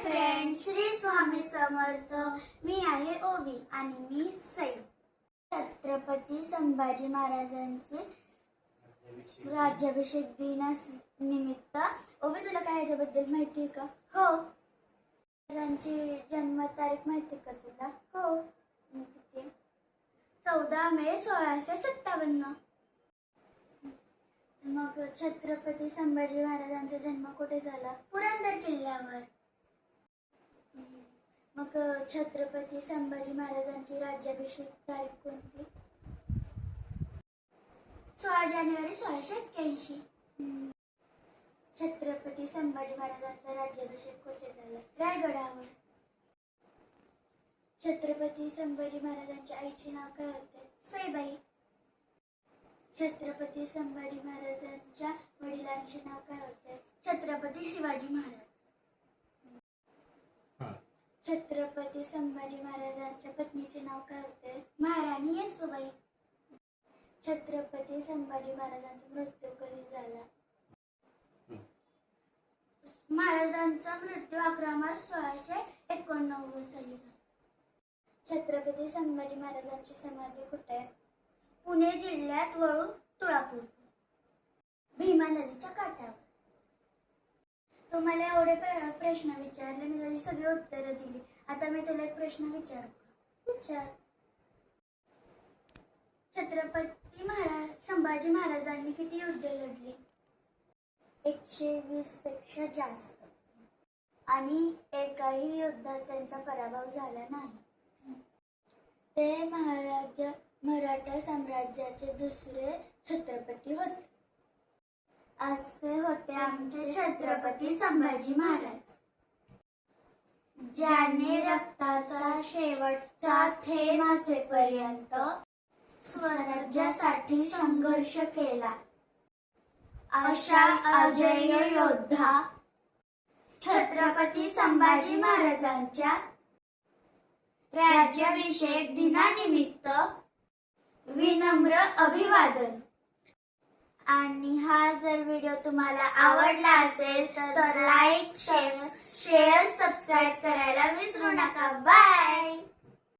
Friend Shri Swami Samarth मी आहे ओवी आणि मी सई छत्रपती संभाजी महाराजांचे राज्याभिषेक दिनास निमित्त ओवी तुला काय याच्याबद्दल माहिती आहे का? हो. महाराजांची जन्मतारीख माहिती आहे का तुला? हो. किती चौदा मे सोळाशे सत्तावन्न. मग छत्रपती संभाजी महाराजांचा जन्म कुठे झाला? पुरंदर मग छत्रपती संभाजी महाराजांची राज्याभिषेक तारीख कोणती? सोळा जानेवारी सोळाशे एक्क्याऐंशी. छत्रपती संभाजी महाराजांचा राज्याभिषेक कुठे झाला? रायगडावर. छत्रपती संभाजी महाराजांच्या आईचे नाव काय होते? सईबाई. छत्रपती संभाजी महाराजांच्या वडिलांचे नाव काय होते? छत्रपती शिवाजी महाराज हा. छत्रपती संभाजी महाराजांच्या पत्नीचे नाव काय होते? महाराणी येसुबाई. छत्रपती संभाजी महाराजांचा मृत्यू कधी झाला? महाराजांचा मृत्यू अकरा मार्च सोळाशे एकोणनव्वद साली झाला. छत्रपती संभाजी महाराजांची समाधी कुठे पुणे जिल्ह्यात वळू तुळापूर. भीमा नदीच्या काठावर. तुम्हाला एवढे प्रश्न विचारले मी त्याची सगळी उत्तरं दिली. आता मी तुला एक प्रश्न विचार विचार. छत्रपती महाराज संभाजी महाराजांनी किती युद्ध लढली? एकशे वीसपेक्षा जास्त. आणि एकाही युद्धात त्यांचा पराभव झाला नाही. ते महाराज मराठा साम्राज्याचे दुसरे छत्रपती होते. असे होते आमचे छत्रपती संभाजी महाराज. ज्याने रक्ताचा शेवटचा थेंब असेपर्यंत स्वराज्यासाठी संघर्ष केला. अशा अजय योद्धा छत्रपती संभाजी महाराजांच्या राज्याभिषेक दिनानिमित्त विनम्र अभिवादन. आणि हा जर व्हिडिओ तुम्हाला आवडला असेल तर लाईक शेअर सबस्क्राईब करायला विसरू नका. बाय